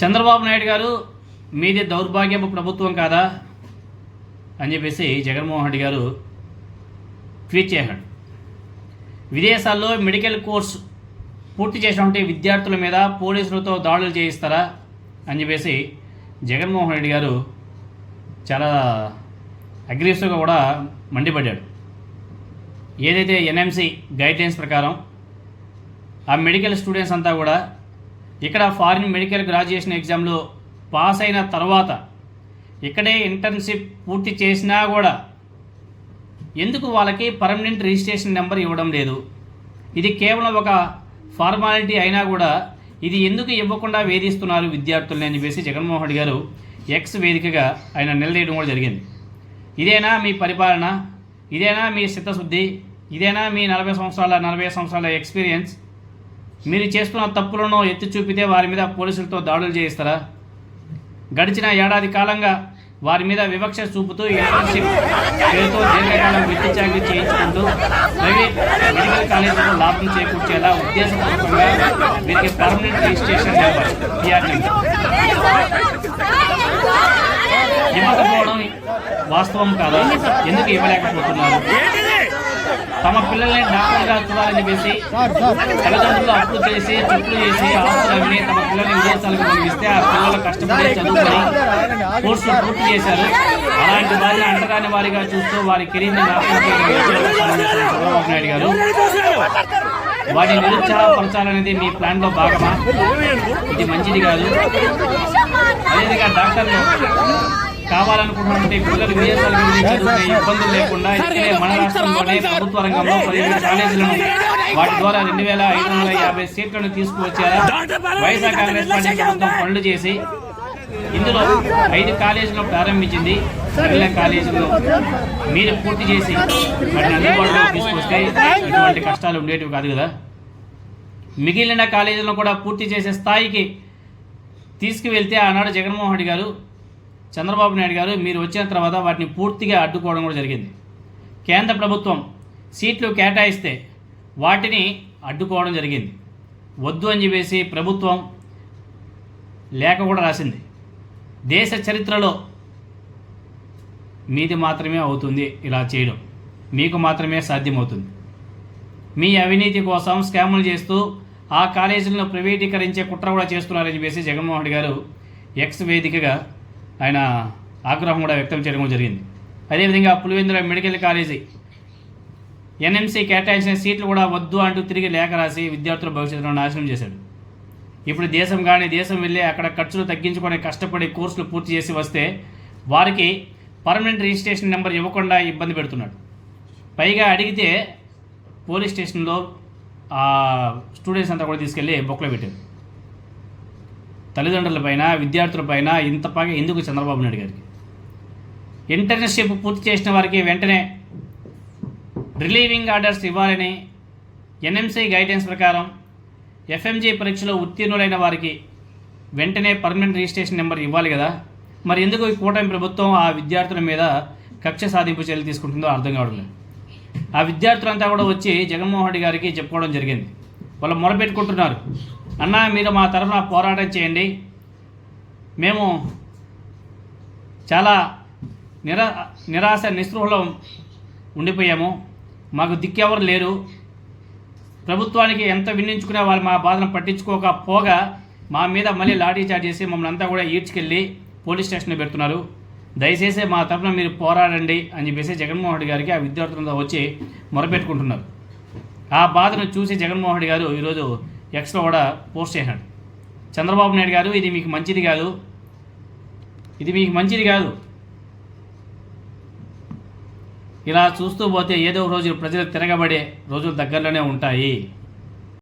చంద్రబాబు నాయుడు గారు మీదే దౌర్భాగ్యపు ప్రభుత్వం కాదా అని చెప్పేసి జగన్మోహన్ రెడ్డి గారు ట్వీట్ చేశాడు. విదేశాల్లో మెడికల్ కోర్స్ పూర్తి చేసినటువంటి విద్యార్థుల మీద పోలీసులతో దాడులు చేయిస్తారా అని చెప్పేసి జగన్మోహన్ రెడ్డి గారు చాలా అగ్రెసివ్గా కూడా మండిపడ్డాడు. ఏదైతే ఎన్ఎంసి గైడ్లైన్స్ ప్రకారం ఆ మెడికల్ స్టూడెంట్స్ అంతా కూడా ఇక్కడ ఫారిన్ మెడికల్ గ్రాడ్యుయేషన్ ఎగ్జామ్లో పాస్ అయిన తర్వాత ఇక్కడే ఇంటర్న్షిప్ పూర్తి చేసినా కూడా ఎందుకు వాళ్ళకి పర్మనెంట్ రిజిస్ట్రేషన్ నెంబర్ ఇవ్వడం లేదు? ఇది కేవలం ఒక ఫార్మాలిటీ అయినా కూడా ఇది ఎందుకు ఇవ్వకుండా వేధిస్తున్నారు విద్యార్థుల్ని అని చెప్పేసి జగన్మోహన్ రెడ్డి గారు ఎక్స్ వేదికగా ఆయన నిలదీయడం కూడా జరిగింది. ఇదేనా మీ పరిపాలన? ఇదేనా మీ చిత్తశుద్ధి ఇదేనా మీ నలభై సంవత్సరాల నలభై సంవత్సరాల ఎక్స్పీరియన్స్? మీరు చేస్తున్న తప్పులను ఎత్తి చూపితే వారి మీద పోలీసులతో దాడులు చేయిస్తారా? గడిచిన ఏడాది కాలంగా వారి మీద వివక్ష చూపుతూ ఇంటర్న్షిప్ పేరుతో దీర్ఘకాలం వెట్టి చాకరీ చేయించుకుంటూ ప్రైవేట్ మెడికల్ కాలేజీలో లాభం చేకూర్చేలా ఉద్దేశపూర్వకంగా వీరికి పర్మనెంట్ రిజిస్ట్రేషన్ నెంబర్. ఇవ్వకపోవడం వాస్తవం కాదా? ఎందుకు ఇవ్వలేకపోతున్నారు? తమ పిల్లల్ని డాక్టర్గా చూడాలని చెప్పేసి తల్లిదండ్రులు అప్పులు చేసి చెప్పులు చేసి ఆస్తులు అమ్మి తమ పిల్లల్ని విదేశాలకు పంపిస్తే ఆ పిల్లలు కష్టపడి చదువుకొని కోర్సులు పూర్తి చేశారు. అలాంటి వారిని అంటరాని వారిగా చూస్తూ వారి కెరీర్ని నాశనం చేయడం చంద్రబాబు నాయుడు గారు. వారిని నిరుత్సాహపరచాలనేది మీ ప్లాన్లో భాగమా? ఇది మంచిది కాదు. అదేవిధంగా డాక్టర్లు కావాలనుకుంటున్నటువంటి పిల్లలు విదేశాలకు వెళ్ళి చదువుకునే ఇబ్బందులు లేకుండా ఇక్కడే మన రాష్ట్రంలోనే ప్రభుత్వ రంగంలో పదిహేను కాలేజీలను వాటి ద్వారా రెండు వేల ఐదు వందల యాభై సీట్లను తీసుకువచ్చారా. వైఎస్ఆర్ కాంగ్రెస్ పార్టీ ప్రభుత్వం పనులు చేసి ఇందులో ఐదు కాలేజీలను ప్రారంభించింది మిగిలిన కాలేజీలను మీరు పూర్తి చేసి వాటిని అందుబాటులో తీసుకొస్తే ఇటువంటి కష్టాలు ఉండేటివి కాదు కదా. మిగిలిన కాలేజీలను కూడా పూర్తి చేసే స్థాయికి తీసుకువెళ్తే ఆనాడు జగన్మోహన్ రెడ్డి గారు చంద్రబాబు నాయుడు గారు మీరు వచ్చిన తర్వాత వాటిని పూర్తిగా అడ్డుకోవడం కూడా జరిగింది. కేంద్ర ప్రభుత్వం సీట్లు కేటాయిస్తే వాటిని అడ్డుకోవడం జరిగింది. వద్దు అని చెప్పేసి ప్రభుత్వం లేఖ కూడా రాసింది. దేశ చరిత్రలో మీది మాత్రమే అవుతుంది ఇలా చేయడం. మీకు మాత్రమే సాధ్యమవుతుంది. మీ అవినీతి కోసం స్కాములు చేస్తూ ఆ కాలేజీలను ప్రైవేటీకరించే కుట్ర కూడా చేస్తున్నారని చెప్పేసి జగన్మోహన్ రెడ్డి గారు ఎక్స్ వేదికగా ఆయన ఆగ్రహం కూడా వ్యక్తం చేయడం జరిగింది. అదేవిధంగా పులివెందుల మెడికల్ కాలేజీ ఎన్ఎంసీ కేటాయించిన సీట్లు కూడా వద్దు అంటూ తిరిగి లేఖ రాసి విద్యార్థుల భవిష్యత్తును నాశనం చేశాడు. ఇప్పుడు దేశం కానీ దేశం వెళ్ళి అక్కడ ఖర్చులు తగ్గించుకొని కష్టపడి కోర్సులు పూర్తి చేసి వస్తే వారికి పర్మనెంట్ రిజిస్ట్రేషన్ నెంబర్ ఇవ్వకుండా ఇబ్బంది పెడుతున్నాడు. పైగా అడిగితే పోలీస్ స్టేషన్లో స్టూడెంట్స్ అంతా కూడా తీసుకెళ్ళి బుక్లో పెట్టారు. తల్లిదండ్రులపైన విద్యార్థులపైన ఇంత పగ ఎందుకు చంద్రబాబు నాయుడు గారికి? ఇంటర్న్షిప్ పూర్తి చేసిన వారికి వెంటనే రిలీవింగ్ ఆర్డర్స్ ఇవ్వాలని ఎన్ఎంసీ గైడెన్స్ ప్రకారం ఎఫ్ఎంజీ పరీక్షలో ఉత్తీర్ణులైన వారికి వెంటనే పర్మనెంట్ రిజిస్ట్రేషన్ నెంబర్ ఇవ్వాలి కదా. మరి ఎందుకు ఈ కూటమి ప్రభుత్వం ఆ విద్యార్థుల మీద కక్ష సాధింపు చర్యలు తీసుకుంటుందో అర్థం కావడం లేదు. ఆ విద్యార్థులంతా కూడా వచ్చి జగన్మోహన్ రెడ్డి గారికి చెప్పుకోవడం జరిగింది. వాళ్ళు మొరపెట్టుకుంటున్నారు. అన్నా మీరు మా తరఫున పోరాటం చేయండి. మేము చాలా నిరా నిరాశ నిస్పృహలో ఉండిపోయాము. మాకు దిక్కెవరు లేరు. ప్రభుత్వానికి ఎంత విన్నించుకునే వాళ్ళు మా బాధను పట్టించుకోకపోగా మా మీద మళ్ళీ లాఠీ చార్జ్ చేసి మమ్మల్ని అంతా కూడా ఈడ్చుకెళ్ళి పోలీస్ స్టేషన్లో పెడుతున్నారు. దయచేసి మా తరఫున మీరు పోరాడండి అని చెప్పేసి జగన్మోహన్ రెడ్డి గారికి ఆ విద్యార్థులంతా వచ్చి మొరపెట్టుకుంటున్నారు. ఆ బాధను చూసి జగన్మోహన్ రెడ్డి గారు ఈరోజు ఎక్స్లో కూడా పోస్ట్ చేశాడు. చంద్రబాబు నాయుడు గారు ఇది మీకు మంచిది కాదు. ఇది మీకు మంచిది కాదు. ఇలా చూస్తూ పోతే ఏదో ఒక రోజు ప్రజలు తిరగబడే రోజులు దగ్గరలోనే ఉంటాయి.